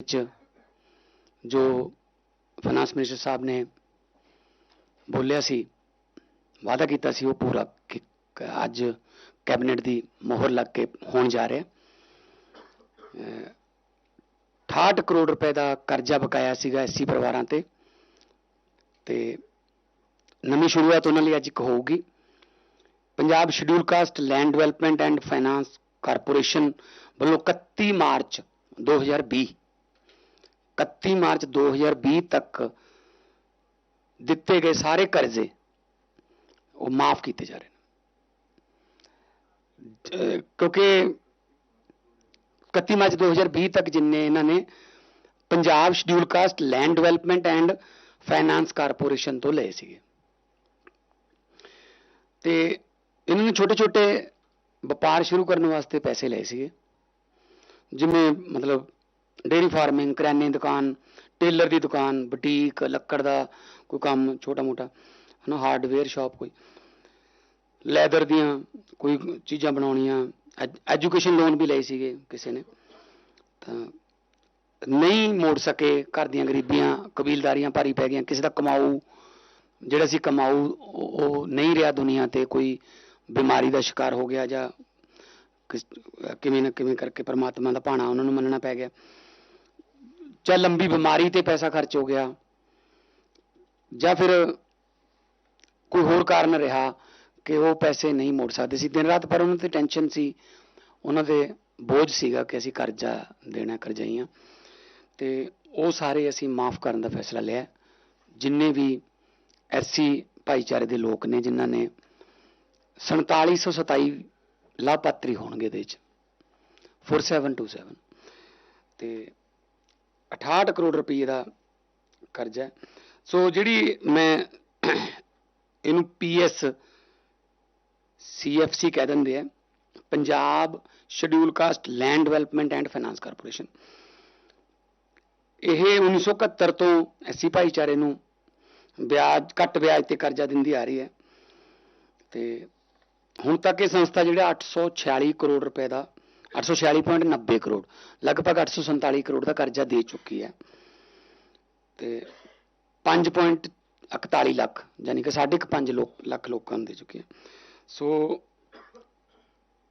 ਵਿੱਚ ਜੋ finance minister ਸਾਹਿਬ ਨੇ ਬੋਲਿਆ ਸੀ, ਵਾਅਦਾ ਕੀਤਾ ਸੀ ਉਹ ਪੂਰਾ ਅੱਜ ਕੈਬਨਿਟ ਦੀ ਮੋਹਰ ਲੱਗ ਕੇ ਹੋਣ ਜਾ ਰਿਹਾ ਅਹ 68 ਕਰੋੜ ਰੁਪਏ ਦਾ ਕਰਜ਼ਾ ਬਕਾਇਆ ਸੀਗਾ ਐਸਸੀ ਪਰਿਵਾਰਾਂ ਤੇ ਤੇ ਨਵੀਂ ਸ਼ੁਰੂਆਤ ਉਹਨਾਂ ਲਈ ਅੱਜ ਇੱਕ ਹੋਊਗੀ। Punjab schedule caste land development and finance corporation ਵੱਲੋਂ 31 ਮਾਰਚ 2020 31 ਮਾਰਚ 2020 ਤੱਕ ਦਿੱਤੇ ਗਏ ਸਾਰੇ ਕਰਜ਼ੇ ਉਹ ਮਾਫ ਕੀਤੇ ਜਾ ਰਹੇ ਨੇ। ਕਿਉਂਕਿ 31 ਮਾਰਚ 2020 ਤੱਕ ਜਿੰਨੇ ਇਹਨਾਂ ਨੇ Punjab schedule caste land development and finance corporation ਤੋਂ ਲਏ ਸੀਗੇ। ਤੇ ਇਹਨਾਂ ਨੇ ਛੋਟੇ ਛੋਟੇ ਵਪਾਰ ਸ਼ੁਰੂ ਕਰਨ ਵਾਸਤੇ ਪੈਸੇ ਲਏ ਸੀਗੇ। ਜਿਵੇਂ ਮਤਲਬ ਡੇਰੀ ਫਾਰਮਿੰਗ, ਕਰਿਆਨੇ ਦੀ ਦੁਕਾਨ, ਟੇਲਰ ਦੀ ਦੁਕਾਨ, ਬੁਟੀਕ, ਲੱਕੜ ਦਾ ਕੋਈ ਕੰਮ ਛੋਟਾ ਮੋਟਾ, ਹਨਾ ਹਾਰਡਵੇਅਰ ਸ਼ਾਪ ਕੋਈ। ਲੈਦਰ ਦੀਆਂ ਕੋਈ ਚੀਜ਼ਾਂ ਬਣਾਉਣੀਆਂ ਐਜੂਕੇਸ਼ਨ ਲੋਨ ਵੀ ਲਏ ਸੀਗੇ ਕਿਸੇ ਨੇ। ਤਾਂ ਨਹੀਂ ਮੋੜ ਸਕੇ ਘਰ ਦੀਆਂ ਗਰੀਬੀਆਂ, ਕਬੀਲਦਾਰੀਆਂ ਭਾਰੀ ਪੈ ਗਈਆਂ, ਕਿਸੇ ਦਾ ਕਮਾਊ, ਜਿਹੜਾ ਸੀ ਕਮਾਊ, ਉਹ ਉਹ ਨਹੀਂ ਰਿਹਾ ਦੁਨੀਆ ਤੇ ਕੋਈ ਬਿਮਾਰੀ ਦਾ ਸ਼ਿਕਾਰ ਹੋ ਗਿਆ ਜਾਂ ਕਿਸ- ਕਿਵੇਂ ਨਾ ਕਿਵੇਂ ਕਰਕੇ ਪਰਮਾਤਮਾ ਦਾ ਭਾਣਾ ਉਹਨਾਂ ਨੂੰ ਮੰਨਣਾ ਪੈ ਗਿਆ। ਚਾਹੇ ਲੰਬੀ ਬਿਮਾਰੀ ਤੇ ਪੈਸਾ ਖਰਚ ਹੋ ਗਿਆ, ਜਾਂ ਫਿਰ ਕੋਈ ਹੋਰ ਕਾਰਨ ਰਿਹਾ ਕਿ ਉਹ ਪੈਸੇ ਨਹੀਂ ਮੋੜ ਸਕਦੇ ਸੀ। ਦਿਨ ਰਾਤ ਪਰ ਉਹਨਾਂ ਤੇ ਟੈਨਸ਼ਨ ਸੀ, ਉਹਨਾਂ ਦੇ ਬੋਝ ਸੀਗਾ ਕਿ ਅਸੀਂ ਕਰਜ਼ਾ ਦੇਣਾ ਕਰਜ਼ਾਈਆਂ ਤੇ ਉਹ ਸਾਰੇ ਅਸੀਂ ਮਾਫ ਕਰਨ ਦਾ ਫੈਸਲਾ ਲਿਆ। ਜਿੰਨੇ ਵੀ ਐਸਸੀ ਭਾਈਚਾਰੇ ਦੇ ਲੋਕ ਨੇ, ਜਿਨ੍ਹਾਂ ਨੇ 4727 ਲਾਭਪਾਤਰੀ ਹੋਣਗੇ ਇਹਦੇ ਵਿੱਚ 4727 ਤੇ 68 ਕਰੋੜ ਰੁਪਏ ਦਾ ਕਰਜ਼ਾ ਹੈ। ਸੋ ਜਿਹੜੀ ਮੈਂ ਇਹਨੂੰ ਪੀਐਸ ਸੀਐਫਸੀ ਕਹਿ ਦਿੰਦੇ ਆ, Punjab schedule caste land development and finance corporation ਇਹ 1971 ਤੋਂ ਐਸੀ ਭਾਈਚਾਰੇ ਨੂੰ ਵਿਆਜ, ਘੱਟ ਵਿਆਜ ਤੇ ਕਰਜ਼ਾ ਦਿੰਦੀ ਆ ਰਹੀ ਹੈ ਤੇ ਹੁਣ ਤੱਕ ਇਹ ਸੰਸਥਾ ਜਿਹੜਾ 846 ਕਰੋੜ ਰੁਪਏ ਦਾ 846.90 ਕਰੋੜ ਲਗਭਗ 847 ਕਰੋੜ ਦਾ ਕਰਜ਼ਾ ਦੇ ਚੁੱਕੀ ਹੈ। ਤੇ 5.41 ਲੱਖ ਯਾਨੀ ਕਿ 5.5 ਲੋਕ ਲੱਖ ਲੋਕਾਂ ਨੂੰ ਦੇ ਚੁੱਕੇ ਸੋ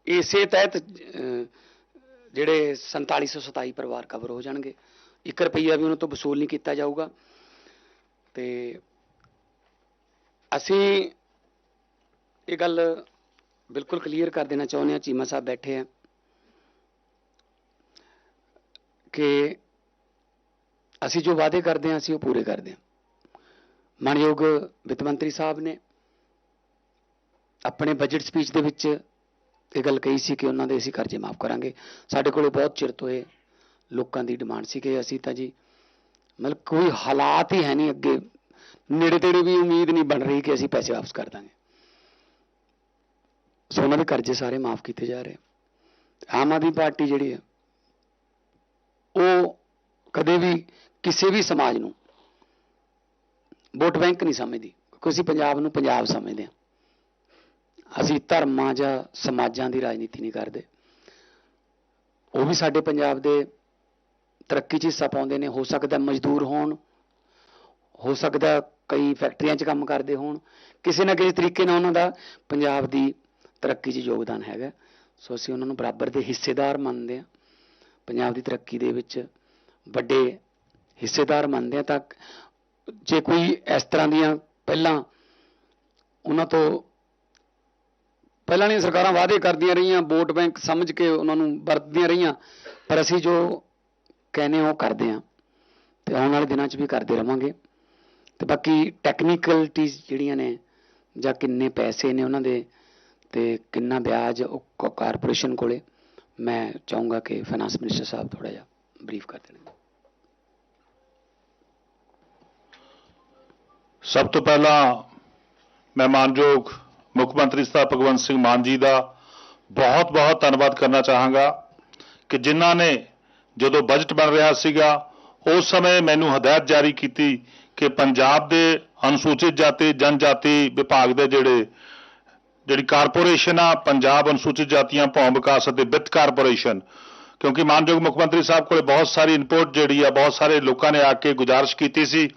ਇਸੇ ਤਹਿਤ ਅਹ, ਜਿਹੜੇ 4727 ਪਰਿਵਾਰ ਕਵਰ ਹੋ ਜਾਣਗੇ। 1 ਰੁਪਈਆ ਵੀ ਉਹਨਾਂ ਤੋਂ ਵਸੂਲ ਨਹੀਂ ਕੀਤਾ ਜਾਊਗਾ। ਤੇ ਅਸੀਂ ਇਹ ਗੱਲ ਬਿਲਕੁਲ ਕਲੀਅਰ ਕਰ ਦੇਣਾ ਚਾਹੁੰਦੇ ਹਾਂ। ਚੀਮਾ ਸਾਹਿਬ ਬੈਠੇ ਆ। ਕਿ ਅਸੀਂ ਜੋ ਵਾਅਦੇ ਕਰਦੇ ਹਾਂ, ਅਸੀਂ ਉਹ ਪੂਰੇ ਕਰਦੇ ਹਾਂ। ਮਾਨਯੋਗ ਵਿੱਤ ਮੰਤਰੀ ਸਾਹਿਬ ਨੇ ਆਪਣੇ ਬਜਟ ਸਪੀਚ ਦੇ ਵਿੱਚ ਇਹ ਗੱਲ ਕਹੀ ਸੀ ਕਿ ਉਹਨਾਂ ਦੇ ਅਸੀਂ ਕਰਜ਼ੇ ਮਾਫ ਕਰਾਂਗੇ। ਸਾਡੇ ਕੋਲੇ ਬਹੁਤ ਚਿਰ ਤੋਂ ਇਹ ਲੋਕਾਂ ਦੀ ਡਿਮਾਂਡ ਸੀ ਕਿ ਅਸੀਂ ਤਾਂ ਜੀ ਮਤਲਬ ਕੋਈ ਹਾਲਾਤ ਹੀ ਹੈ ਨਹੀਂ ਅੱਗੇ। ਨੇੜੇ ਤੇੜੇ ਵੀ ਉਮੀਦ ਨਹੀਂ ਬਣ ਰਹੀ ਕਿ ਅਸੀਂ ਪੈਸੇ ਵਾਪਸ ਕਰ ਦਾਂਗੇ। ਸੋ ਉਹਨਾਂ ਦੇ ਕਰਜ਼ੇ ਸਾਰੇ ਮਾਫ ਕੀਤੇ ਜਾ ਰਹੇ। ਆਮ ਆਦਮੀ ਪਾਰਟੀ ਜਿਹੜੀ ਹੈ ਉਹ ਕਦੇ ਵੀ ਕਿਸੇ ਵੀ ਸਮਾਜ ਨੂੰ ਵੋਟ ਬੈਂਕ ਨਹੀਂ ਸਮਝਦੀ, ਕਿਉਂਕਿ ਅਸੀਂ ਪੰਜਾਬ ਨੂੰ ਪੰਜਾਬ ਸਮਝਦੇ ਹਾਂ। ਅਸੀਂ ਧਰਮਾਂ ਜਾਂ ਸਮਾਜਾਂ ਦੀ ਰਾਜਨੀਤੀ ਨਹੀਂ ਕਰਦੇ। ਉਹ ਵੀ ਸਾਡੇ ਪੰਜਾਬ ਦੇ ਤਰੱਕੀ 'ਚ ਹਿੱਸਾ ਪਾਉਂਦੇ ਨੇ, ਹੋ ਸਕਦਾ ਮਜ਼ਦੂਰ ਹੋਣ, ਹੋ ਸਕਦਾ ਕਈ ਫੈਕਟਰੀਆਂ 'ਚ ਕੰਮ ਕਰਦੇ ਹੋਣ। ਕਿਸੇ ਨਾ ਕਿਸੇ ਤਰੀਕੇ ਨਾਲ ਉਹਨਾਂ ਦਾ ਪੰਜਾਬ ਦੀ ਤਰੱਕੀ 'ਚ ਯੋਗਦਾਨ ਹੈਗਾ। ਸੋ ਅਸੀਂ ਉਹਨਾਂ ਨੂੰ ਬਰਾਬਰ ਦੇ ਹਿੱਸੇਦਾਰ ਮੰਨਦੇ ਹਾਂ। ਪੰਜਾਬ ਦੀ ਤਰੱਕੀ ਦੇ ਵਿੱਚ ਵੱਡੇ ਹਿੱਸੇਦਾਰ ਮੰਨਦੇ ਹਾਂ ਤਾਂ ਜੇ ਕੋਈ ਇਸ ਤਰ੍ਹਾਂ ਦੀਆਂ ਪਹਿਲਾਂ ਉਹਨਾਂ ਤੋਂ ਪਹਿਲਾਂ ਦੀਆਂ ਸਰਕਾਰਾਂ ਵਾਅਦੇ ਕਰਦੀਆਂ ਰਹੀਆਂ, ਵੋਟ ਬੈਂਕ ਸਮਝ ਕੇ ਉਹਨਾਂ ਨੂੰ ਵਰਤਦੀਆਂ ਰਹੀਆਂ, ਪਰ ਅਸੀਂ ਜੋ ਕਹਿੰਦੇ ਹਾਂ ਉਹ ਕਰਦੇ ਹਾਂ ਤੇ ਆਉਣ ਵਾਲੇ ਦਿਨਾਂ 'ਚ ਵੀ ਕਰਦੇ ਰਵਾਂਗੇ। ਤੇ ਬਾਕੀ ਟੈਕਨੀਕਲਟੀਜ਼ ਜਿਹੜੀਆਂ ਨੇ ਜਾਂ ਕਿੰਨੇ ਪੈਸੇ ਨੇ ਉਹਨਾਂ ਦੇ ਤੇ ਕਿੰਨਾ ਵਿਆਜ ਉਹ ਕ- ਕਾਰਪੋਰੇਸ਼ਨ ਕੋਲੇ ਮੈਂ ਚਾਹੂੰਗਾ ਕਿ ਫਾਈਨਾਂਸ ਮਿਨਿਸਟਰ ਸਾਹਿਬ ਥੋੜਾ ਜਿਹਾ ਬਰੀਫ ਕਰ ਦੇਣ। ਸਭ ਤੋਂ ਪਹਿਲਾਂ ਮੈਂ ਮਾਨਯੋਗ ਮੁੱਖ ਮੰਤਰੀ ਸਾਹਿਬ ਭਗਵੰਤ ਸਿੰਘ ਮਾਨ ਜੀ ਦਾ ਬਹੁਤ ਬਹੁਤ ਧੰਨਵਾਦ ਕਰਨਾ ਚਾਹਾਂਗਾ ਕਿ ਜਿਨ੍ਹਾਂ ਨੇ ਜਦੋਂ ਬਜਟ ਬਣ ਰਿਹਾ ਸੀਗਾ, ਉਸ ਸਮੇਂ ਮੈਨੂੰ ਹਦਾਇਤ ਜਾਰੀ ਕੀਤੀ ਕਿ ਪੰਜਾਬ ਦੇ ਅਨੁਸੂਚਿਤ ਜਾਤੀ, ਜਨਜਾਤੀ ਵਿਭਾਗ ਦੇ ਜਿਹੜੇ ਜਿਹੜੀ ਕਾਰਪੋਰੇਸ਼ਨ ਆ, ਪੰਜਾਬ ਅਨੁਸੂਚਿਤ ਜਾਤੀਆਂ, ਭੌਂ ਵਿਕਾਸ ਅਤੇ ਵਿੱਤ ਕਾਰਪੋਰੇਸ਼ਨ, ਕਿਉਂਕਿ ਮਾਨਯੋਗ ਮੁੱਖ ਮੰਤਰੀ ਸਾਹਿਬ ਕੋਲੇ ਬਹੁਤ ਸਾਰੀ ਇਨਪੁਟ ਜਿਹੜੀ ਆ, ਬਹੁਤ ਸਾਰੇ ਲੋਕਾਂ ਨੇ ਆ ਕੇ ਗੁਜ਼ਾਰਿਸ਼ ਕੀਤੀ ਸੀ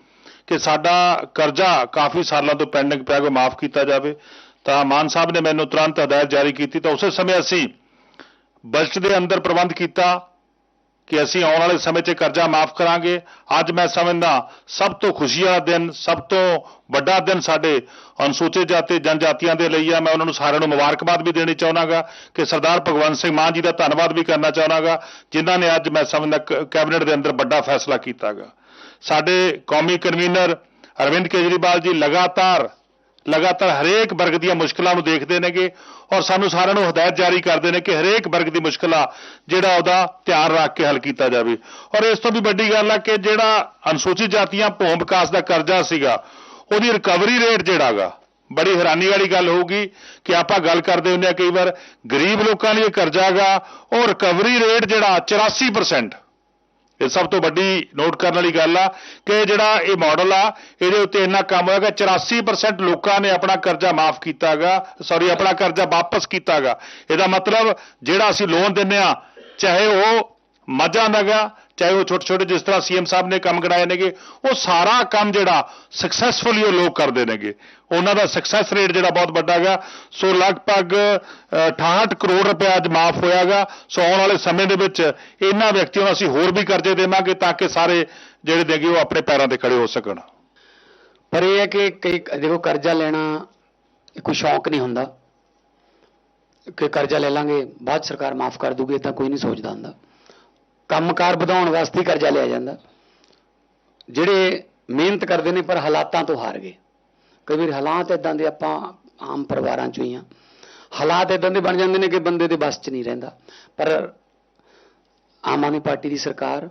ਕਿ ਸਾਡਾ ਕਰਜ਼ਾ ਕਾਫੀ ਸਾਲਾਂ ਤੋਂ ਪੈਂਡਿੰਗ ਪਿਆ ਕੋ ਮਾਫ ਕੀਤਾ ਜਾਵੇ। ਤਾਂ ਮਾਨ ਸਾਹਿਬ ਨੇ ਮੈਨੂੰ ਤੁਰੰਤ ਹਦਾਇਤ ਜਾਰੀ ਕੀਤੀ। ਤਾਂ ਉਸੇ ਸਮੇਂ ਅਸੀਂ ਬਜਟ ਦੇ ਅੰਦਰ ਪ੍ਰਬੰਧ ਕੀਤਾ। ਕਿ ਅਸੀਂ ਆਉਣ ਵਾਲੇ ਸਮੇਂ 'ਚ ਕਰਜ਼ਾ ਮਾਫ ਕਰਾਂਗੇ। ਅੱਜ ਮੈਂ ਸਮਝਦਾ ਸਭ ਤੋਂ ਖੁਸ਼ੀ ਵਾਲਾ ਦਿਨ, ਸਭ ਤੋਂ ਵੱਡਾ ਦਿਨ ਸਾਡੇ ਅਨੁਸੂਚਿਤ ਜਾਤੀ, ਜਨਜਾਤੀਆਂ ਦੇ ਲਈ ਆ। ਮੈਂ ਉਹਨਾਂ ਨੂੰ ਸਾਰਿਆਂ ਨੂੰ ਮੁਬਾਰਕਬਾਦ ਵੀ ਦੇਣੀ ਚਾਹਣਾਗਾ ਕਿ ਸਰਦਾਰ ਭਗਵੰਤ ਸਿੰਘ ਮਾਨ ਜੀ ਦਾ ਧੰਨਵਾਦ ਵੀ ਕਰਨਾ ਚਾਹਣਾਗਾ ਜਿਨ੍ਹਾਂ ਨੇ ਅੱਜ ਮੈਂ ਸਮਝਦਾ ਕ- ਕੈਬਨਿਟ ਦੇ ਅੰਦਰ ਵੱਡਾ ਫੈਸਲਾ ਕੀਤਾਗਾ। ਸਾਡੇ ਕੌਮੀ ਕਨਵੀਨਰ ਅਰਵਿੰਦ ਕੇਜਰੀਵਾਲ ਜੀ ਲਗਾਤਾਰ ਲਗਾਤਾਰ ਹਰੇਕ ਵਰਗ ਦੀਆਂ ਮੁਸ਼ਕਲਾਂ ਨੂੰ ਦੇਖਦੇ ਨੇਗੇ ਔਰ ਸਾਨੂੰ ਸਾਰਿਆਂ ਨੂੰ ਹਦਾਇਤ ਜਾਰੀ ਕਰਦੇ ਨੇ ਕਿ ਹਰੇਕ ਵਰਗ ਦੀ ਮੁਸ਼ਕਲਾਂ ਜਿਹੜਾ ਉਹਦਾ ਧਿਆਨ ਰੱਖ ਕੇ ਹੱਲ ਕੀਤਾ ਜਾਵੇ। ਔਰ ਇਸ ਤੋਂ ਵੀ ਵੱਡੀ ਗੱਲ ਆ ਕਿ ਜਿਹੜਾ ਅਨੁਸੂਚਿਤ ਜਾਤੀਆਂ ਭੂਮ ਵਿਕਾਸ ਦਾ ਕਰਜ਼ਾ ਸੀਗਾ, ਉਹਦੀ ਰਿਕਵਰੀ ਰੇਟ ਜਿਹੜਾਗਾ, ਬੜੀ ਹੈਰਾਨੀ ਵਾਲੀ ਗੱਲ ਹੋਊਗੀ ਕਿ ਆਪਾਂ ਗੱਲ ਕਰਦੇ ਹੁੰਦੇ ਆ ਕਈ ਵਾਰ ਗਰੀਬ ਲੋਕਾਂ ਲਈ ਇਹ ਕਰਜ਼ਾਗਾ, ਉਹ ਰਿਕਵਰੀ ਰੇਟ ਜਿਹੜਾ 84% ਇਹ ਸਭ ਤੋਂ ਵੱਡੀ ਨੋਟ ਕਰਨ ਵਾਲੀ ਗੱਲ ਆ ਕਿ ਜਿਹੜਾ ਇਹ ਮਾਡਲ ਆ, ਇਹਦੇ ਉੱਤੇ ਇੰਨਾ ਕੰਮ ਹੋਇਆਗਾ 84% ਲੋਕਾਂ ਨੇ ਆਪਣਾ ਕਰਜ਼ਾ ਮਾਫ ਕੀਤਾਗਾ ਸੌਰੀ ਆਪਣਾ ਕਰਜ਼ਾ ਵਾਪਸ ਕੀਤਾਗਾ। ਇਹਦਾ ਮਤਲਬ ਜਿਹੜਾ ਅਸੀਂ ਲੋਨ ਦਿੰਨੇ ਆ ਚਾਹੇ ਉਹ ਮੱਝਾਂ ਦਾਗਾ ਚਾਹੇ ਉਹ ਛੋਟੇ ਛੋਟੇ ਜਿਸ ਤਰ੍ਹਾਂ ਸੀਐਮ ਸਾਹਿਬ ਨੇ ਕੰਮ ਕਰਾਏ ਨੇਗੇ ਉਹ ਸਾਰਾ ਕੰਮ ਜਿਹੜਾ ਸਕਸੈਸਫੁਲੀ ਉਹ ਲੋਕ ਕਰਦੇ ਨੇਗੇ। ਉਹਨਾਂ ਦਾ ਸਕਸੈਸ ਰੇਟ ਜਿਹੜਾ ਬਹੁਤ ਵੱਡਾ ਹੈਗਾ। ਸੋ ਲਗਭਗ ਅ, 68 ਕਰੋੜ ਰੁਪਏ ਅੱਜ ਮਾਫ ਹੋਇਆਗਾ। ਸੋ ਆਉਣ ਵਾਲੇ ਸਮੇਂ ਦੇ ਵਿੱਚ ਇਹਨਾਂ ਵਿਅਕਤੀਆਂ ਨੂੰ ਅਸੀਂ ਹੋਰ ਵੀ ਕਰਜ਼ੇ ਦੇਵਾਂਗੇ ਤਾਂ ਕਿ ਸਾਰੇ ਜਿਹੜੇ ਦੇਗੇ ਉਹ ਆਪਣੇ ਪੈਰਾਂ ਤੇ ਖੜੇ ਹੋ ਸਕਣ। ਪਰ ਇਹ ਹੈ ਕਿ ਕਈ ਦੇਖੋ ਕਰਜ਼ਾ ਲੈਣਾ ਕੋਈ ਸ਼ੌਕ ਨਹੀਂ ਹੁੰਦਾ। ਕਿ ਕਰਜ਼ਾ ਲੈ ਲਾਂਗੇ ਬਾਅਦ ਸਰਕਾਰ ਮਾਫ ਕਰ ਦੂਗੀ ਤਾਂ ਕੋਈ ਨਹੀਂ ਸੋਚਦਾ ਹੁੰਦਾ। ਕੰਮਕਾਰ ਵਧਾਉਣ ਵਾਸਤੇ ਕਰਜ਼ਾ ਲਿਆ ਜਾਂਦਾ। ਜਿਹੜੇ ਮਿਹਨਤ ਕਰਦੇ ਨੇ, ਪਰ ਹਾਲਾਤਾਂ ਤੋਂ ਹਾਰ ਗਏ। ਕਈ ਵਾਰ ਹਾਲਾਤ ਇਦਾਂ ਦੇ ਆਪਾਂ ਆਮ ਪਰਿਵਾਰਾਂ ਚੋਂ ਹੀ ਆ। ਹਾਲਾਤ ਇਦਾਂ ਦੇ ਬਣ ਜਾਂਦੇ ਨੇ ਕਿ ਬੰਦੇ ਦੇ ਬਸ 'ਚ ਨਹੀਂ ਰਹਿੰਦਾ। ਪਰ ਆਮ ਆਦਮੀ ਪਾਰਟੀ ਦੀ ਸਰਕਾਰ,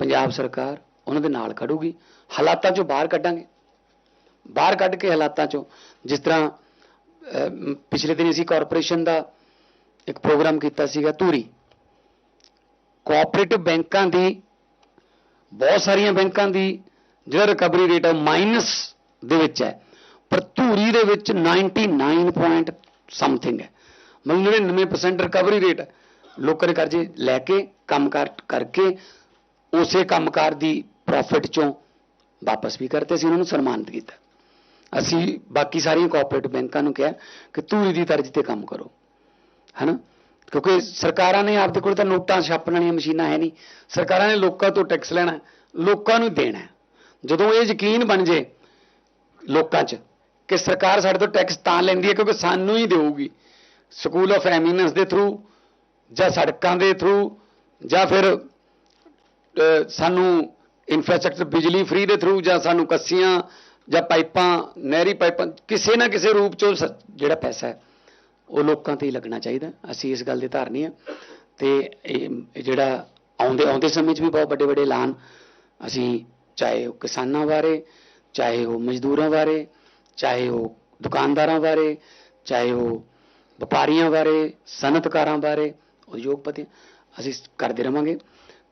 ਪੰਜਾਬ ਸਰਕਾਰ, ਉਹਨਾਂ ਦੇ ਨਾਲ ਖੜੂਗੀ। ਹਾਲਾਤਾਂ ਚੋਂ ਬਾਹਰ ਕੱਢਾਂਗੇ। ਬਾਹਰ ਕੱਢ ਕੇ ਹਾਲਾਤਾਂ ਚੋਂ, ਜਿਸ ਤਰ੍ਹਾਂ ਪਿਛਲੇ ਦਿਨ ਅਸੀਂ ਕਾਰਪੋਰੇਸ਼ਨ ਦਾ ਇੱਕ ਪ੍ਰੋਗਰਾਮ ਕੀਤਾ ਸੀਗਾ ਧੂਰੀ। ਕੋਆਪਰੇਟਿਵ ਬੈਂਕਾਂ ਦੀ ਬਹੁਤ ਸਾਰੀਆਂ ਬੈਂਕਾਂ ਦੀ ਜਿਹੜਾ ਰਿਕਵਰੀ ਰੇਟ ਹੈ ਮਾਈਨਸ ਦੇ ਵਿੱਚ ਹੈ ਪਰ ਧੂਰੀ ਦੇ ਵਿੱਚ 99 ਪੁਆਇੰਟ ਸਮਥਿੰਗ ਹੈ ਮਤਲਬ 99% ਰਿਕਵਰੀ ਰੇਟ ਹੈ ਲੋਕਾਂ ਦੇ ਕਰਜ਼ੇ ਲੈ ਕੇ ਕੰਮਕਾਰ ਕਰਕੇ ਉਸੇ ਕੰਮਕਾਰ ਦੀ ਪ੍ਰੋਫਿਟ ਚੋਂ ਵਾਪਸ ਵੀ ਕਰਤੇ ਸੀ ਉਹਨਾਂ ਨੂੰ ਸਨਮਾਨਿਤ ਕੀਤਾ ਅਸੀਂ ਬਾਕੀ ਸਾਰੀਆਂ ਕੋਆਪਰੇਟਿਵ ਬੈਂਕਾਂ ਨੂੰ ਕਿਹਾ ਕਿ ਧੂਰੀ ਦੀ ਤਰਜ਼ ਤੇ ਕੰਮ ਕਰੋ ਹੈਨਾ ਕਿਉਂਕਿ ਸਰਕਾਰਾਂ ਨੇ ਆਪਦੇ ਕੋਲ ਤਾਂ ਨੋਟਾਂ ਛਾਪਣ ਵਾਲੀਆਂ ਮਸ਼ੀਨਾਂ ਹੈ ਨਹੀਂ। ਸਰਕਾਰਾਂ ਨੇ ਲੋਕਾਂ ਤੋਂ ਟੈਕਸ ਲੈਣਾ ਲੋਕਾਂ ਨੂੰ ਦੇਣਾ ਜਦੋਂ ਇਹ ਯਕੀਨ ਬਣ ਜੇ ਲੋਕਾਂ 'ਚ ਕਿ ਸਰਕਾਰ ਸਾਡੇ ਤੋਂ ਟੈਕਸ ਤਾਂ ਲੈਂਦੀ ਹੈ ਕਿਉਂਕਿ ਸਾਨੂੰ ਹੀ ਦੇਊਗੀ, ਸਕੂਲ ਆਫ ਐਮੀਨੈਂਸ ਦੇ ਥਰੂ ਜਾਂ ਸੜਕਾਂ ਦੇ ਥਰੂ ਜਾਂ ਫਿਰ ਸਾਨੂੰ ਇਨਫਰਾਸਟ੍ਰਕਚਰ ਬਿਜਲੀ ਫ੍ਰੀ ਦੇ ਥਰੂ ਜਾਂ ਸਾਨੂੰ ਕੱਸੀਆਂ ਜਾਂ ਪਾਈਪਾਂ, ਨਹਿਰੀ ਪਾਈਪਾਂ, ਕਿਸੇ ਨਾ ਕਿਸੇ ਰੂਪ ਚ ਉਹ ਸ- ਜਿਹੜਾ ਪੈਸਾ ਹੈ। ਉਹ ਲੋਕਾਂ ਤੇ ਹੀ ਲੱਗਣਾ ਚਾਹੀਦਾ। ਅਸੀਂ ਇਸ ਗੱਲ ਦੇ ਧਾਰਨੀ ਆ। ਤੇ ਇਹ ਜਿਹੜਾ ਆਉਂਦੇ ਆਉਂਦੇ ਸਮੇਂ 'ਚ ਵੀ ਬਹੁਤ ਵੱਡੇ ਵੱਡੇ ਐਲਾਨ ਅਸੀਂ ਚਾਹੇ ਉਹ ਕਿਸਾਨਾਂ ਬਾਰੇ, ਚਾਹੇ ਉਹ ਮਜ਼ਦੂਰਾਂ ਬਾਰੇ, ਚਾਹੇ ਉਹ ਦੁਕਾਨਦਾਰਾਂ ਬਾਰੇ, ਚਾਹੇ ਉਹ ਵਪਾਰੀਆਂ ਬਾਰੇ, ਸਨਅਤਕਾਰਾਂ ਬਾਰੇ, ਉਦਯੋਗਪਤੀ ਅਸੀਂ ਕਰਦੇ ਰਵਾਂਗੇ।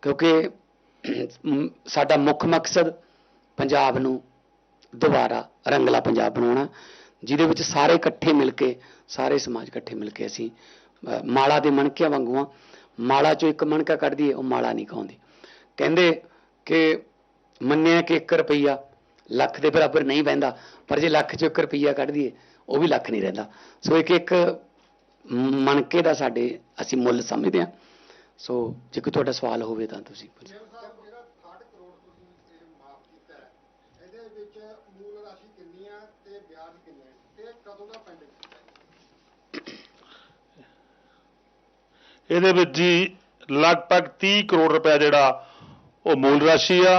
ਕਿਉਂਕਿ ਸਾਡਾ ਮੁੱਖ ਮਕਸਦ ਪੰਜਾਬ ਨੂੰ ਦੁਬਾਰਾ ਰੰਗਲਾ ਪੰਜਾਬ ਬਣਾਉਣਾ। ਜਿਹਦੇ ਵਿੱਚ ਸਾਰੇ ਇਕੱਠੇ ਮਿਲ ਕੇ, ਸਾਰੇ ਸਮਾਜ ਇਕੱਠੇ ਮਿਲ ਕੇ ਅਸੀਂ ਮਾਲਾ ਦੇ ਮਣਕਿਆਂ ਵਾਂਗੂ ਆ ਮਾਲਾ ਚੋਂ ਇੱਕ ਮਣਕਾ ਕੱਢਦੀ ਹੈ ਉਹ ਮਾਲਾ ਨਹੀਂ ਖਾਉਂਦੀ। ਕਹਿੰਦੇ ਕਿ ਮੰਨਿਆ ਕਿ 1 ਰੁਪਈਆ ਲੱਖ ਦੇ ਬਰਾਬਰ ਨਹੀਂ ਬਹਿੰਦਾ, ਪਰ ਜੇ ਲੱਖ ਚੋਂ 1 ਰੁਪਈਆ ਕੱਢ ਦਈਏ ਉਹ ਵੀ ਲੱਖ ਨਹੀਂ ਰਹਿੰਦਾ। ਸੋ ਇੱਕ ਇੱਕ ਮਣਕੇ ਦਾ ਸਾਡੇ ਅਸੀਂ ਮੁੱਲ ਸਮਝਦੇ ਹਾਂ। ਸੋ ਜੇ ਕੋਈ ਤੁਹਾਡਾ ਸਵਾਲ ਹੋਵੇ ਤਾਂ ਤੁਸੀਂ ਪੁੱਛੋ ਸਾਹਿਬ ਜਿਹੜਾ 60 ਕਰੋੜ ਤੁਸੀਂ ਇਹ ਮਾਫ ਕੀਤਾ ਹੈ ਇਹਦੇ ਵਿੱਚ ਮੂਲ ਰਾਸ਼ੀ ਕਿੰਨੀ ਆ ਤੇ ਵਿਆਜ ਕਿੰਨਾ ਹੈ ਤੇ ਕਦੋਂ ਦਾ ਪੈਂਡਿੰਗ ਇਹਦੇ ਵਿੱਚ ਜੀ ਲਗਭਗ 30 ਕਰੋੜ ਰੁਪਏ ਜਿਹੜਾ ਉਹ ਮੂਲ ਰਾਸ਼ੀ ਆ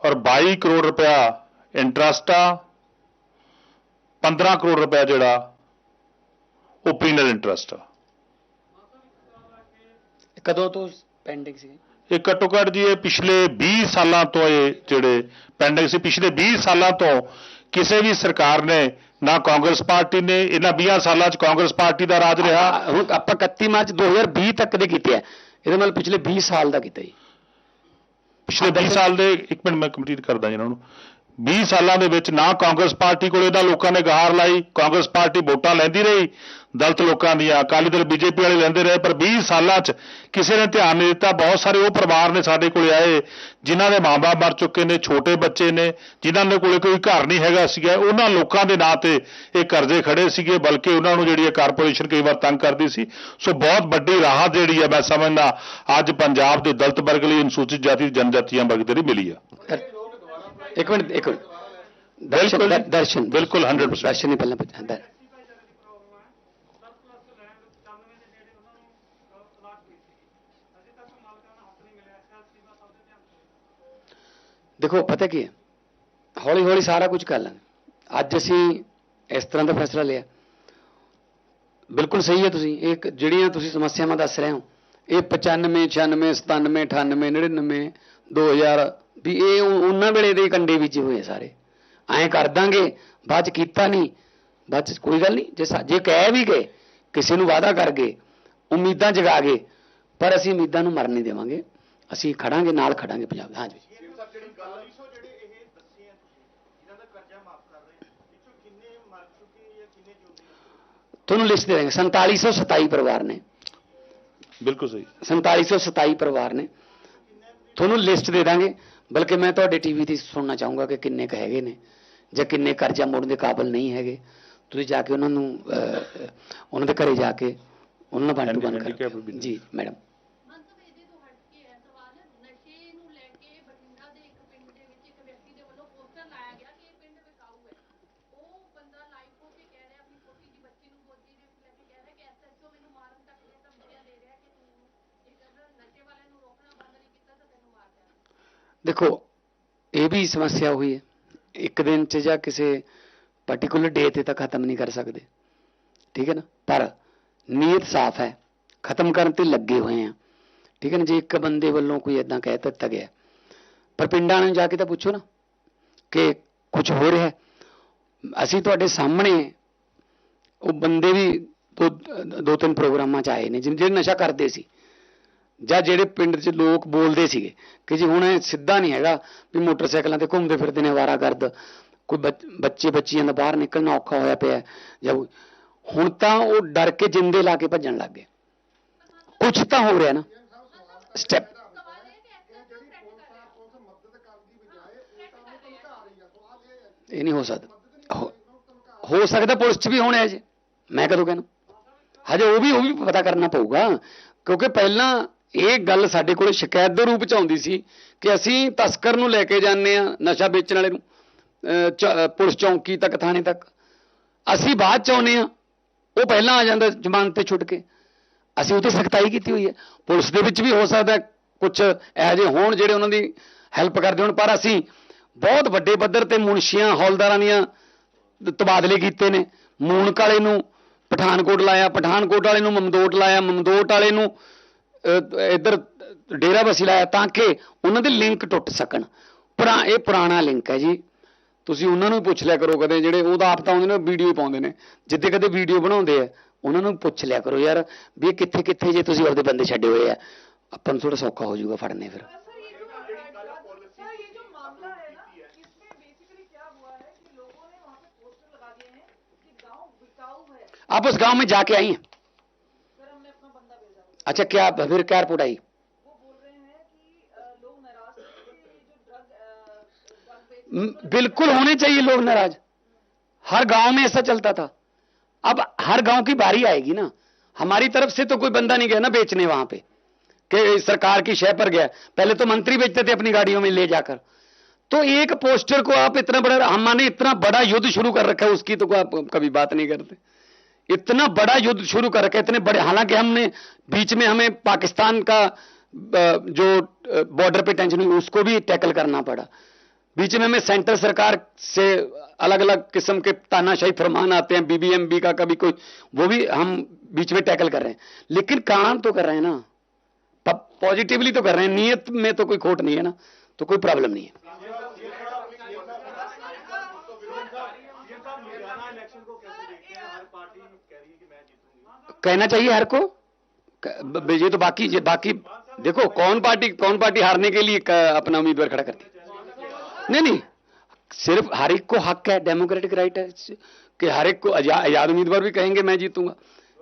ਔਰ 22 ਕਰੋੜ ਰੁਪਇਆ ਇੰਟਰਸਟ ਆ 15 ਕਰੋੜ ਰੁਪਇਆ ਜਿਹੜਾ ਉਹ ਪੀਨਲ ਇੰਟਰਸਟ ਆ। ਕਦੋਂ ਤੋਂ ਪੈਂਡਿੰਗ ਸੀ ਇਹ ਘੱਟੋ ਘੱਟ ਜੀ ਇਹ ਪਿਛਲੇ 20 ਸਾਲਾਂ ਤੋਂ ਇਹ ਜਿਹੜੇ ਪੈਂਡਿੰਗ ਸੀ ਪਿਛਲੇ 20 ਸਾਲਾਂ ਤੋਂ ਕਿਸੇ ਵੀ ਸਰਕਾਰ ਨੇ ਨਾ ਕਾਂਗਰਸ ਪਾਰਟੀ ਨੇ ਇਹਨਾਂ 20 ਸਾਲਾਂ 'ਚ ਕਾਂਗਰਸ ਪਾਰਟੀ ਦਾ ਰਾਜ ਰਿਹਾ। ਹੁਣ ਆਪਾਂ 31 ਮਾਰਚ 2020 ਤੱਕ ਦੇ ਕੀਤੇ ਆ। ਇਹਦੇ ਨਾਲ ਪਿਛਲੇ 20 ਸਾਲ ਦਾ ਕੀਤਾ ਜੀ। ਪਿਛਲੇ 20 ਸਾਲ ਦੇ ਇੱਕ ਮਿੰਟ ਮੈਂ ਕੰਪਲੀਟ ਕਰਦਾ ਜੀ ਇਹਨਾਂ ਨੂੰ। 20 ਸਾਲਾਂ ਦੇ ਵਿੱਚ ਨਾ ਕਾਂਗਰਸ ਪਾਰਟੀ ਕੋਲ ਇਹਦਾ ਲੋਕਾਂ ਨੇ ਗਹਾਰ ਲਾਈ ਕਾਂਗਰਸ ਪਾਰਟੀ ਵੋਟਾਂ ਲੈਂਦੀ ਰਹੀ। ਦਲਿਤ ਲੋਕਾਂ ਦੀਆਂ ਅਕਾਲੀ ਦਲ ਬੀਜੇਪੀ ਵਾਲੇ ਲੈਂਦੇ ਰਹੇ ਪਰ 20 ਸਾਲਾਂ 'ਚ ਕਿਸੇ ਨੇ ਧਿਆਨ ਨਹੀਂ ਦਿੱਤਾ। ਬਹੁਤ ਸਾਰੇ ਉਹ ਪਰਿਵਾਰ ਨੇ ਸਾਡੇ ਕੋਲੇ ਆਏ ਜਿਨ੍ਹਾਂ ਦੇ ਮਾਪੇ ਮਰ ਚੁੱਕੇ ਨੇ ਛੋਟੇ ਬੱਚੇ ਨੇ ਜਿਨ੍ਹਾਂ ਦੇ ਕੋਲੇ ਕੋਈ ਘਰ ਨਹੀਂ ਹੈਗਾ ਸੀਗਾ। ਉਹਨਾਂ ਲੋਕਾਂ ਦੇ ਨਾਂ ਤੇ ਇਹ ਕਰਜ਼ੇ ਖੜੇ ਸੀਗੇ ਬਲਕਿ ਉਹਨਾਂ ਨੂੰ ਜਿਹੜੀ ਹੈ ਕਾਰਪੋਰੇਸ਼ਨ ਕਈ ਵਾਰ ਤੰਗ ਕਰਦੀ ਸੀ। ਸੋ ਬਹੁਤ ਵੱਡੀ ਰਾਹਤ ਜਿਹੜੀ ਹੈ ਮੈਂ ਸਮਝਦਾ ਅੱਜ ਪੰਜਾਬ ਦੇ ਦਲਿਤ ਵਰਗ ਲਈ ਅਨੁਸੂਚਿਤ ਜਾਤੀ ਜਨਜਾਤੀਆਂ ਵਰਗ ਦੇ ਲਈ ਮਿਲੀ ਆ। ਇੱਕ ਮਿੰਟ ਇੱਕ ਮਿੰਟ। ਦਰਸ਼ਨ ਬਿਲਕੁਲ। ਜੀ। ਦਰ- ਦਰਸ਼ਨ। ਬਿਲਕੁਲ 100% ਦਰਸ਼ਨ ਹੀ ਪਹਿਲਾਂ ਪੁੱਛਿਆ ਦੇਖੋ, ਪਤਾ ਕੀ ਹੈ? ਹੌਲੀ ਹੌਲੀ ਸਾਰਾ ਕੁਝ ਕਰ ਲਾਂਗੇ। ਅੱਜ ਅਸੀਂ ਇਸ ਤਰ੍ਹਾਂ ਦਾ ਫੈਸਲਾ ਲਿਆ। ਬਿਲਕੁਲ ਸਹੀ ਹੈ ਤੁਸੀਂ। ਇਹ ਇੱਕ ਜਿਹੜੀਆਂ ਤੁਸੀਂ ਸਮੱਸਿਆਵਾਂ ਦੱਸ ਰਹੇ ਹੋ, ਇਹ 95 96 97 98 99 2000 ਵੀ ਇਹ ਉਹਨਾਂ ਵੇਲੇ ਦੇ ਕੰਡੇ ਵਿੱਚ ਹੀ ਹੋਏ ਸਾਰੇ। ਐਂ ਕਰ ਦਾਂਗੇ, ਬਾਅਦ ਚ ਕੀਤਾ ਨਹੀਂ, ਬਾਅਦ ਚ ਕੋਈ ਗੱਲ ਨਹੀਂ। ਜੇ ਸਾ- ਜੇ ਕਹਿ ਵੀ ਗਏ, ਕਿਸੇ ਨੂੰ ਵਾਅਦਾ ਕਰ ਗਏ, ਉਮੀਦਾਂ ਜਗਾ ਗਏ, ਪਰ ਅਸੀਂ ਉਮੀਦਾਂ ਨੂੰ ਮਰਨ ਨਹੀਂ ਦੇਵਾਂਗੇ। ਅਸੀਂ ਖੜਾਂਗੇ, ਨਾਲ ਖੜਾਂਗੇ ਪੰਜਾਬ ਹਾਂਜੀ ਜਿਹੜੀ ਗੱਲ ਜਿਹੜੇ ਇਹ ਦੱਸੇ ਆ ਤੁਸੀਂ ਇਹਨਾਂ ਦਾ ਕਰਜ਼ਾ ਮਾਫ ਕਰ ਰਹੇ ਵਿੱਚੋਂ ਕਿੰਨੇ ਮਰ ਚੁੱਕੇ ਜਾਂ ਕਿੰਨੇ ਜਿਉਂਦੇ ਤੁਹਾਨੂੰ ਲਿਸਟ ਦੇ ਦਾਂਗੇ। 4727 ਪਰਿਵਾਰ ਨੇ। ਬਿਲਕੁਲ ਸਹੀ। 4727 ਪਰਿਵਾਰ ਨੇ। ਤੁਹਾਨੂੰ ਲਿਸਟ ਦੇ ਦਾਂਗੇ। ਬਲਕਿ ਮੈਂ ਤੁਹਾਡੇ ਟੀਵੀ ਤੇ ਸੁਣਨਾ ਚਾਹੂੰਗਾ ਕਿ ਕਿੰਨੇ ਕੁ ਹੈਗੇ ਨੇ ਜਾਂ ਕਿੰਨੇ ਕਰਜ਼ਾ ਮੋੜਨ ਦੇ ਕਾਬਿਲ ਨਹੀਂ ਹੈਗੇ। ਤੁਸੀਂ ਜਾ ਕੇ ਉਹਨਾਂ ਨੂੰ ਉਹਨਾਂ ਦੇ ਘਰੇ ਜਾ ਕੇ ਉਹਨਾਂ ਨਾਲ Handicap ਕਰ। ਜੀ ਮੈਡਮ ਮੰਤਵ ਇਹਦੇ ਤੋਂ ਹਟ ਕੇ ਹੈ ਸਵਾਲ ਨਸ਼ੇ ਨੂੰ ਲੈ ਕੇ ਬਠਿੰਡਾ ਦੇ ਇੱਕ ਪਿੰਡ ਦੇ ਵਿੱਚ ਇੱਕ ਵਿਅਕਤੀ ਦੇ ਵੱਲੋਂ ਪੋਸਟਰ ਲਾਇਆ ਗਿਆ ਕਿ ਇਹ ਪਿੰਡ ਵਿਕਾਊ ਹੈ ਉਹ ਬੰਦਾ ਲਾਈਵ ਹੋ ਕੇ ਕਹਿ ਰਿਹਾ ਆਪਣੀ ਛੋਟੀ ਜਿਹੀ ਬੱਚੀ ਨੂੰ ਗੋਦੀ ਦੇ ਵਿੱਚ ਲੈ ਕੇ ਕਹਿ ਰਿਹਾ ਕਿ ਐਸਐਚਓ ਮੈਨੂੰ ਮਾਰਨ ਤੱਕ ਦੀਆਂ ਧਮਕੀਆਂ ਦੇ ਰਿਹਾ ਕਿ ਤੂੰ ਇਹ ਕਹਿੰਦਾ ਨਸ਼ੇ ਵਾਲਿਆਂ ਨੂੰ ਰੋਕਣਾ ਬੰਦ ਨਹੀਂ ਕੀਤਾ ਤਾਂ ਤੈਨੂੰ ਮਾਰ ਦਿਆਂਗੇ ਦੇਖੋ, ਇਹ ਵੀ ਸਮੱਸਿਆ ਹੋਈ ਹੈ। ਇੱਕ ਦਿਨ ਚ ਜਾਂ ਕਿਸੇ ਪਾਰਟਿਕੂਲਰ ਡੇ ਤੇ ਤਾਂ ਖਤਮ ਨਹੀਂ ਕਰ ਸਕਦੇ। ਠੀਕ ਹੈ ਨਾ? ਪਰ ਨੀਅਤ ਸਾਫ਼ ਹੈ। ਖਤਮ ਕਰਨ ਤੇ ਲੱਗੇ ਹੋਏ ਆ ਠੀਕ ਹੈ ਨਾ? ਜੇ ਇੱਕ ਬੰਦੇ ਵੱਲੋਂ ਕੋਈ ਇਦਾਂ ਕਹਿ ਦਿੱਤਾ ਗਿਆ। ਪਰ ਪਿੰਡਾਂ ਨੂੰ ਜਾ ਕੇ ਤਾਂ ਪੁੱਛੋ ਨਾ ਕਿ ਕੁਝ ਹੋ ਰਿਹਾ ਅਸੀਂ ਤੁਹਾਡੇ ਸਾਹਮਣੇ ਉਹ ਬੰਦੇ ਵੀ ਦੋ ਦੋ ਤਿੰਨ ਪ੍ਰੋਗਰਾਮਾਂ ਚ ਆਏ ਨੇ ਜਿਨ- ਜਿਹੜੇ ਨਸ਼ਾ ਕਰਦੇ ਸੀ। ਜਾਂ ਜਿਹੜੇ ਪਿੰਡ 'ਚ ਲੋਕ ਬੋਲਦੇ ਸੀਗੇ ਕਿ ਜੀ ਹੁਣ ਇਹ ਸਿੱਧਾ ਨਹੀਂ ਹੈਗਾ ਵੀ ਮੋਟਰਸਾਈਕਲਾਂ ਤੇ ਘੁੰਮਦੇ ਫਿਰਦੇ ਨੇ ਅਵਾਰਾਗਰਦ ਕੋਈ ਬੱਚ- ਬੱਚੇ ਬੱਚੀਆਂ ਦਾ ਬਾਹਰ ਨਿਕਲਣਾ ਔਖਾ ਹੋਇਆ ਪਿਆ ਜਾਂ ਹੁਣ ਤਾਂ ਉਹ ਡਰ ਕੇ ਜਿੰਦੇ ਲਾ ਕੇ ਭੱਜਣ ਲੱਗ ਗਏ। ਕੁਝ ਤਾਂ ਹੋ ਰਿਹਾ ਨਾ। ਸਟੈਪ ਇਹ ਨਹੀਂ ਹੋ ਸਕਦਾ। ਹੋ- ਹੋ ਸਕਦਾ ਪੁਲਿਸ 'ਚ ਵੀ ਹੋਣਾ ਹੈ ਜੀ। ਮੈਂ ਕਦੋਂ ਕਹਿਣਾ? ਹਜੇ ਉਹ ਵੀ ਉਹ ਵੀ ਪਤਾ ਕਰਨਾ ਪਊਗਾ। ਕਿਉਂਕਿ ਪਹਿਲਾਂ ਇਹ ਗੱਲ ਸਾਡੇ ਕੋਲ ਸ਼ਿਕਾਇਤ ਦੇ ਰੂਪ 'ਚ ਆਉਂਦੀ ਸੀ ਕਿ ਅਸੀਂ ਤਸਕਰ ਨੂੰ ਲੈ ਕੇ ਜਾਂਦੇ ਆ ਨਸ਼ਾ ਵੇਚਣ ਵਾਲੇ ਨੂੰ ਚ- ਪੁਲਿਸ ਚੌਂਕੀ ਤੱਕ, ਥਾਣੇ ਤੱਕ। ਅਸੀਂ ਬਾਅਦ ਚ ਆਉਨੇ ਆ ਉਹ ਪਹਿਲਾਂ ਆ ਜਾਂਦਾ ਜ਼ਮਾਨਤ ਤੇ ਛੁੱਟ ਕੇ। ਅਸੀਂ ਉਹ ਤੇ ਸਖਤਾਈ ਕੀਤੀ ਹੋਈ ਹੈ। ਪੁਲਿਸ ਦੇ ਵਿੱਚ ਵੀ ਹੋ ਸਕਦਾ ਕੁਝ ਇਹੋ ਜਿਹੇ ਹੋਣ ਜਿਹੜੇ ਉਹਨਾਂ ਦੀ ਹੈਲਪ ਕਰਦੇ ਹੋਣ, ਪਰ ਅਸੀਂ ਬਹੁਤ ਵੱਡੇ ਪੱਧਰ ਤੇ ਮੁਨਸ਼ੀਆਂ, ਹੌਲਦਾਰਾਂ ਦੀਆਂ ਤਬਾਦਲੇ ਕੀਤੇ ਨੇ। ਮੂਨਕ ਵਾਲੇ ਨੂੰ ਪਠਾਨਕੋਟ ਲਾਇਆ, ਪਠਾਨਕੋਟ ਵਾਲੇ ਨੂੰ ਮਮਦੋਟ ਲਾਇਆ, ਮਮਦੋਟ ਵਾਲੇ ਨੂੰ ਇੱਧਰ ਡੇਰਾ ਬਸੀ ਲਾਇਆ ਤਾਂ ਕਿ ਉਹਨਾਂ ਦੇ ਲਿੰਕ ਟੁੱਟ ਸਕਣ ਪੁਰਾ ਇਹ ਪੁਰਾਣਾ ਲਿੰਕ ਹੈ ਜੀ ਤੁਸੀਂ ਉਹਨਾਂ ਨੂੰ ਵੀ ਪੁੱਛ ਲਿਆ ਕਰੋ ਕਦੇ ਜਿਹੜੇ ਉਹਦਾ ਆਪ ਤਾਂ ਆਉਂਦੇ ਨੇ ਵੀਡੀਓ ਪਾਉਂਦੇ ਨੇ ਜਿੱਦੇ ਕਦੇ ਵੀਡੀਓ ਬਣਾਉਂਦੇ ਆ ਉਹਨਾਂ ਨੂੰ ਪੁੱਛ ਲਿਆ ਕਰੋ ਯਾਰ ਵੀ ਇਹ ਕਿੱਥੇ ਕਿੱਥੇ ਜੇ ਤੁਸੀਂ ਆਪਦੇ ਬੰਦੇ ਛੱਡੇ ਹੋਏ ਆ ਆਪਾਂ ਨੂੰ ਥੋੜਾ ਸੌਖਾ ਹੋ ਜਾਊਗਾ ਫੜਨੇ ਫਿਰ सर ये जो सर ये जो मामला है ना इसमें बेसिकली क्या हुआ है कि लोगों ने वहाँ पे पोस्टर लगा दिए हैं कि गांव बिकाऊ है आप उस गांव में जाके आई हैं अच्छा क्या फिर क्या रिपोर्ट आई? बिल्कुल होने चाहिए लोग नाराज़। हर गाँव में ऐसा चलता था। अब हर गाँव की बारी आएगी ना। हमारी तरफ़ से तो कोई बंदा नहीं गया ना बेचने वहाँ पे कि सरकार की शय पर गया। पहले तो मंत्री बेचते थे अपनी गाड़ियों में ले जाकर। तो एक पोस्टर को आप इतना बड़ा हमने इतना बड़ा युद्ध शुरू कर रखा है उसकी तो आप कभी बात नहीं करते। इतना बड़ा युद्ध शुरू कर रखा इतने बड़े, हालाँकि हमने बीच में हमें पाकिस्तान का जो बॉर्डर पे टेंशन हुई, उसको भी टैकल करना पड़ा। बीच में हमें सेंट्रल सरकार से अलग अलग किस्म के तानाशाही फरमान आते हैं बीबीएमबी का कभी कोई, वो भी हम बीच में टैकल कर रहे हैं। लेकिन काम तो कर रहे हैं ना। पॉजिटिवली तो कर रहे हैं, नीयत में तो कोई खोट नहीं है ना तो कोई प्रॉब्लम नहीं है। कहना चाहिए हर को? ये तो बाकी, ये बाकी, देखो, कौन पार्टी कौन पार्टी हारने के लिए अपना उम्मीदवार खड़ा करती नहीं नहीं, सिर्फ़ हर एक को हक है, डेमोक्रेटिक राइट है कि हर एक को आज़ाद उम्मीदवार भी कहेंगे, मैं जीतूँगा।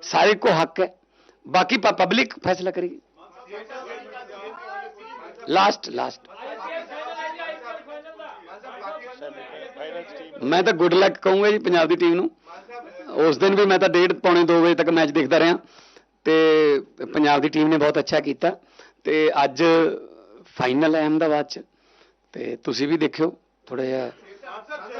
सारे को हक है। बाकी पब्लिक फैसला करेगी। लास्ट लास्ट मैं तो गुड लक कहूँगा जी, पंजाब की टीम ਨੂੰ ਉਸ ਦਿਨ ਵੀ ਮੈਂ ਤਾਂ ਡੇਢ ਪੌਣੇ 2 ਵਜੇ ਤੱਕ ਮੈਚ ਦੇਖਦਾ ਰਿਹਾ ਤੇ ਪੰਜਾਬ ਦੀ ਟੀਮ ਨੇ ਬਹੁਤ ਅੱਛਾ ਕੀਤਾ ਤੇ ਅੱਜ ਫਾਈਨਲ ਹੈ ਅਹਿਮਦਾਬਾਦ ਚ ਤੇ ਤੁਸੀਂ ਵੀ ਦੇਖਿਓ ਥੋੜਾ ਜਿਹਾ